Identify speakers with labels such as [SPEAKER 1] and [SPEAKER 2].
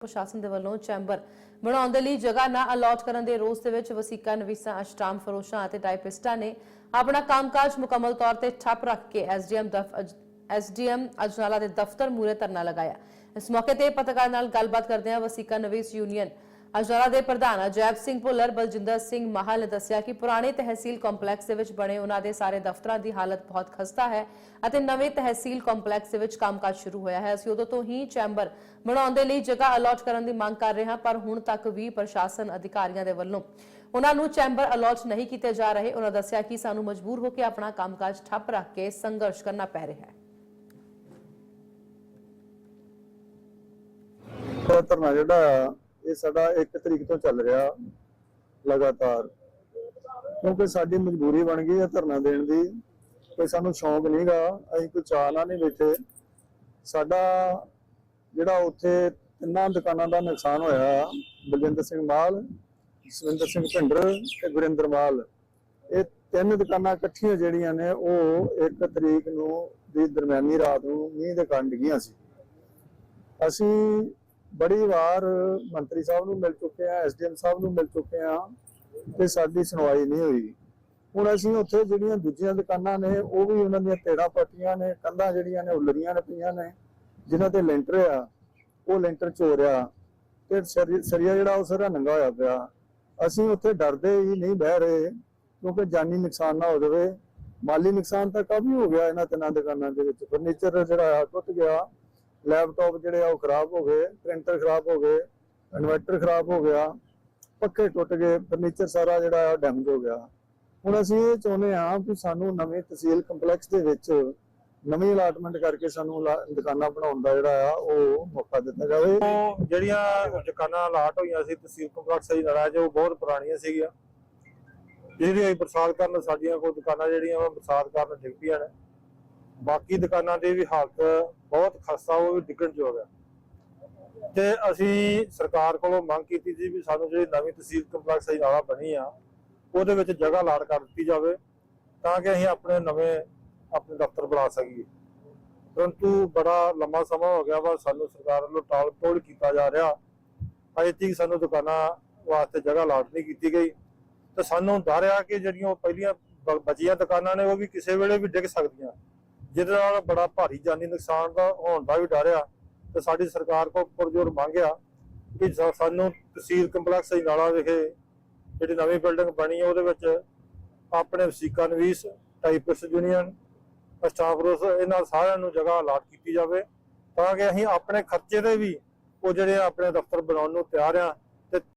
[SPEAKER 1] ਪ੍ਰਸ਼ਾਸਨ ਦੇ ਵੱਲੋਂ ਚੈਂਬਰ ਬਣਾਉਣ ਦੇ ਲਈ ਜਗ੍ਹਾ ਨਾ ਅਲਾਟ ਕਰਨ ਦੇ ਰੋਸ ਦੇ ਵਿੱਚ ਵਸੀਕਾ ਨਵੀਸਾਂ, ਅਸ਼ਟਾਮ ਫਰੋਸ਼ਾਂ ਅਤੇ ਟਾਈਪਿਸਟਾਂ ਨੇ ਆਪਣਾ ਕੰਮਕਾਜ ਮੁਕੰਮਲ ਤੌਰ ਤੇ ਠੱਪ ਰੱਖ ਕੇ ਐਸਡੀਐਮ ਦਫ ਐਸਡੀਐਮ ਅਜਨਾਲਾ ਦੇ ਦਫ਼ਤਰ ਮੂਹਰੇ ਧਰਨਾ ਲਗਾਇਆ। ਇਸ ਮੌਕੇ ਤੇ ਪੱਤਰਕਾਰ ਨਾਲ ਗੱਲਬਾਤ ਕਰਦਿਆਂ ਵਸੀਕਾ ਨਵੀਸ ਯੂਨੀਅਨ ਅਜਨਾਲਾ ਦੇ ਪ੍ਰਧਾਨ ਅਜੈਬ ਸਿੰਘ ਭੁੱਲਰ, ਬਲਜਿੰਦਰ ਸਿੰਘ ਮਾਹਲ ਨੇ ਦੱਸਿਆ ਕਿ ਪੁਰਾਣੇ ਤਹਿਸੀਲ ਕੰਪਲੈਕਸ ਦੇ ਵਿੱਚ ਬਣੇ ਉਹਨਾਂ ਦੇ ਸਾਰੇ ਦਫ਼ਤਰਾਂ ਦੀ ਹਾਲਤ ਬਹੁਤ ਖਸਤਾ ਹੈ ਅਤੇ ਨਵੇਂ ਤਹਿਸੀਲ ਕੰਪਲੈਕਸ ਦੇ ਵਿੱਚ ਕੰਮਕਾਜ ਸ਼ੁਰੂ ਹੋਇਆ ਹੈ। ਅਸੀਂ ਉਦੋਂ ਤੋਂ ਹੀ ਚੈਂਬਰ ਬਣਾਉਣ ਦੇ ਲਈ ਜਗ੍ਹਾ ਅਲਾਟ ਕਰਨ ਦੀ ਮੰਗ ਕਰ ਰਹੇ ਹਾਂ, ਪਰ ਹੁਣ ਤੱਕ ਵੀ ਪ੍ਰਸ਼ਾਸਨ ਅਧਿਕਾਰੀਆਂ ਦੇ ਵੱਲੋਂ ਉਹਨਾਂ ਨੂੰ ਚੈਂਬਰ ਅਲਾਟ ਨਹੀਂ ਕੀਤੇ ਜਾ ਰਹੇ। ਉਹਨਾਂ ਦੱਸਿਆ ਕਿ ਸਾਨੂੰ ਮਜਬੂਰ ਹੋ ਕੇ ਆਪਣਾ ਕੰਮਕਾਜ ਠੱਪ ਰੱਖ ਕੇ ਸੰਘਰਸ਼ ਕਰਨਾ ਪੈ ਰਿਹਾ ਹੈ।
[SPEAKER 2] ਧਰਨਾ ਜਿਹੜਾ ਇਹ ਸਾਡਾ 1 ਤਰੀਕ ਤੋਂ ਚੱਲ ਰਿਹਾ ਲਗਾਤਾਰ। ਕਿਉਂਕਿ ਸਾਡੀ ਮਜਬੂਰੀ ਬਣ ਗਈ ਹੈ ਧਰਨਾ ਦੇਣ ਦੀ। ਕੋਈ ਸਾਨੂੰ ਸ਼ੌਂਕ ਨਹੀਂਗਾ ਅਸੀਂ ਕੋਈ ਚਾਹ ਨਾਲ ਨਹੀਂ ਬੈਠੇ। ਸਾਡਾ ਜਿਹੜਾ ਉੱਥੇ ਤਿੰਨਾਂ ਦੁਕਾਨਾਂ ਦਾ ਨੁਕਸਾਨ ਹੋਇਆ, ਬਲਜਿੰਦਰ ਸਿੰਘ ਮਾਲ ਜਸਵਿੰਦਰ ਸਿੰਘ ਭਿੰਡਰ ਤੇ ਗੁਰਿੰਦਰ ਮਾਲ। ਇਹ ਤਿੰਨ ਦੁਕਾਨਾਂ ਇਕੱਠੀਆਂ ਜਿਹੜੀਆਂ ਨੇ, ਉਹ 1 ਤਰੀਕ ਨੂੰ ਦੀ ਦਰਮਿਆਨੀ ਰਾਤ ਨੂੰ ਮੀਂਹ ਦੇ ਕਾਰਨ ਡਿੱਗੀਆਂ ਸੀ। ਅਸੀਂ ਬੜੀ ਵਾਰ ਮੰਤਰੀ ਸਾਹਿਬ ਨੂੰ ਮਿਲ ਚੁੱਕੇ ਆ ਐਸਡੀਐਮ ਸਾਹਿਬ ਨੂੰ ਮਿਲ ਚੁੱਕੇ ਆ ਤੇ ਸਾਡੀ ਸੁਣਵਾਈ ਨਹੀਂ ਹੋਈ। ਹੁਣ ਅਸੀਂ ਉੱਥੇ ਜਿਹੜੀਆਂ ਦੂਜੀਆਂ ਦੁਕਾਨਾਂ ਨੇ, ਉਹ ਵੀ ਉਹਨਾਂ ਦੀਆਂ ਤੇੜਾ ਪੱਟੀਆਂ ਨੇ, ਕੰਧਾਂ ਜਿਹੜੀਆਂ ਨੇ ਉਲਰੀਆਂ ਨੇ ਪਈਆਂ ਨੇ, ਜਿਨ੍ਹਾਂ ਤੇ ਲੈਂਟਰ ਆ, ਉਹ ਲੈਂਟਰ ਚੋਰਿਆ ਤੇ ਸਰੀਆ ਜਿਹੜਾ ਉਹ ਸਾਰਾ ਨੰਗਾ ਹੋਇਆ ਪਿਆ। ਅਸੀਂ ਉੱਥੇ ਡਰਦੇ ਹੀ ਨਹੀਂ ਬਹਿ ਰਹੇ, ਕਿਉਂਕਿ ਜਾਨੀ ਨੁਕਸਾਨ ਨਾ ਹੋ ਜਾਵੇ। ਮਾਲੀ ਨੁਕਸਾਨ ਤਾਂ ਕਾਫੀ ਹੋ ਗਿਆ ਇਹਨਾਂ ਤਿੰਨਾਂ ਦੁਕਾਨਾਂ ਦੇ ਵਿੱਚ। ਫਰਨੀਚਰ ਜਿਹੜਾ ਆ ਟੁੱਟ ਗਿਆ। ਲੈਪਟਾਪ ਜਿਹੜੇ ਆ ਉਹ ਖਰਾਬ ਹੋ ਗਏ ਪ੍ਰਿੰਟਰ ਖਰਾਬ ਹੋ ਗਏ ਇਨਵਰਟਰ ਖਰਾਬ ਹੋ ਗਿਆ, ਪੱਖੇ ਟੁੱਟ ਗਏ ਫਰਨੀਚਰ ਸਾਰਾ ਜਿਹੜਾ ਡੈਮੇਜ ਹੋ ਗਿਆ। ਹੁਣ ਅਸੀਂ ਇਹ ਚਾਹੁੰਦੇ ਹਾਂ ਕਿ ਸਾਨੂੰ ਨਵੇਂ ਤਹਿਸੀਲ ਕੰਪਲੈਕਸ ਦੇ ਵਿੱਚ ਨਵੀਂ ਅਲਾਟਮੈਂਟ ਕਰਕੇ ਸਾਨੂੰ ਦੁਕਾਨਾਂ ਬਣਾਉਣ ਦਾ ਜਿਹੜਾ ਆ ਉਹ ਮੌਕਾ ਦਿੱਤਾ ਜਾਵੇ।
[SPEAKER 3] ਉਹ ਜਿਹੜੀਆਂ ਦੁਕਾਨਾਂ ਅਲਾਟ ਹੋਈਆਂ ਸੀ, ਤਹਿਸੀਲ ਕੰਪਲੈਕਸ ਦੀ ਲੜਾਈ ਜੋ ਬਹੁਤ ਪੁਰਾਣੀਆਂ ਸੀਗੀਆਂ। ਜਿਹੜੀ ਬਰਸਾਤ ਕਰਨ, ਸਾਡੀਆਂ ਕੋਈ ਦੁਕਾਨਾਂ ਜਿਹੜੀਆਂ ਬਰਸਾਤ ਕਰਨ ਡਿੱਗ ਪਈਆਂ ਨੇ। ਬਾਕੀ ਦੁਕਾਨਾਂ ਦੀ ਵੀ ਹਾਲਤ ਬਹੁਤ ਖਸਤਾ ਉਹ ਵੀ ਡਿੱਗਣ ਚ ਹੋ ਗਿਆ ਤੇ ਅਸੀਂ ਸਰਕਾਰ ਕੋਲੋਂ ਮੰਗ ਕੀਤੀ ਸੀ ਵੀ ਸਾਨੂੰ ਜਿਹੜੀ ਨਵੀਂ ਤਹਿਸੀਲ ਕੰਪਲੈਕਸ ਦੀ ਨਾਲਾ ਬਣੀ ਆ, ਉਹਦੇ ਵਿੱਚ ਜਗ੍ਹਾ ਅਲਾਟ ਕਰ ਦਿੱਤੀ ਜਾਵੇ, ਤਾਂ ਕਿ ਅਸੀਂ ਆਪਣੇ ਨਵੇਂ ਆਪਣੇ ਦਫ਼ਤਰ ਬਣਾ ਸਕੀਏ। ਪਰੰਤੂ ਬੜਾ ਲੰਮਾ ਸਮਾਂ ਹੋ ਗਿਆ ਵਾ, ਸਾਨੂੰ ਸਰਕਾਰ ਵੱਲੋਂ ਟਾਲ ਟੋਲ ਕੀਤਾ ਜਾ ਰਿਹਾ। ਅਜੇ ਤੱਕ ਸਾਨੂੰ ਦੁਕਾਨਾਂ ਵਾਸਤੇ ਜਗ੍ਹਾ ਲਾਟ ਨਹੀਂ ਕੀਤੀ ਗਈ। ਤੇ ਸਾਨੂੰ ਡਰ ਆ ਕਿ ਜਿਹੜੀਆਂ ਉਹ ਪਹਿਲੀਆਂ ਬਚੀਆਂ ਦੁਕਾਨਾਂ ਨੇ, ਉਹ ਵੀ ਕਿਸੇ ਵੇਲੇ ਵੀ ਡਿੱਗ ਸਕਦੀਆਂ। ਜਿਹਦੇ ਨਾਲ ਬੜਾ ਭਾਰੀ ਜਾਨੀ ਨੁਕਸਾਨ ਦਾ ਹੋਣ ਦਾ ਵੀ ਡਰ ਆ ਤੇ ਸਾਡੀ ਸਰਕਾਰ ਕੋਲ ਪੁਰਜੋਰ ਮੰਗਿਆ ਕਿ ਸਾਨੂੰ ਤਹਿਸੀਲ ਕੰਪਲੈਕਸ ਨਾਲਾ ਵਿਖੇ ਜਿਹੜੀ ਨਵੀਂ ਬਿਲਡਿੰਗ ਬਣੀ ਹੈ ਉਹਦੇ ਵਿੱਚ ਆਪਣੇ ਵਸੀਕਾ ਨਵੀਸ, ਟਾਈਪਿਸਟ ਯੂਨੀਅਨ, ਸਟਾਫ ਰੋਸ, ਇਹਨਾਂ ਸਾਰਿਆਂ ਨੂੰ ਜਗ੍ਹਾ ਅਲਾਟ ਕੀਤੀ ਜਾਵੇ ਤਾਂ ਕਿ ਅਸੀਂ ਆਪਣੇ ਖਰਚੇ ਤੇ ਵੀ ਉਹ ਜਿਹੜੇ ਆਪਣੇ ਦਫ਼ਤਰ ਬਣਾਉਣ ਨੂੰ ਤਿਆਰ ਆ ਤੇ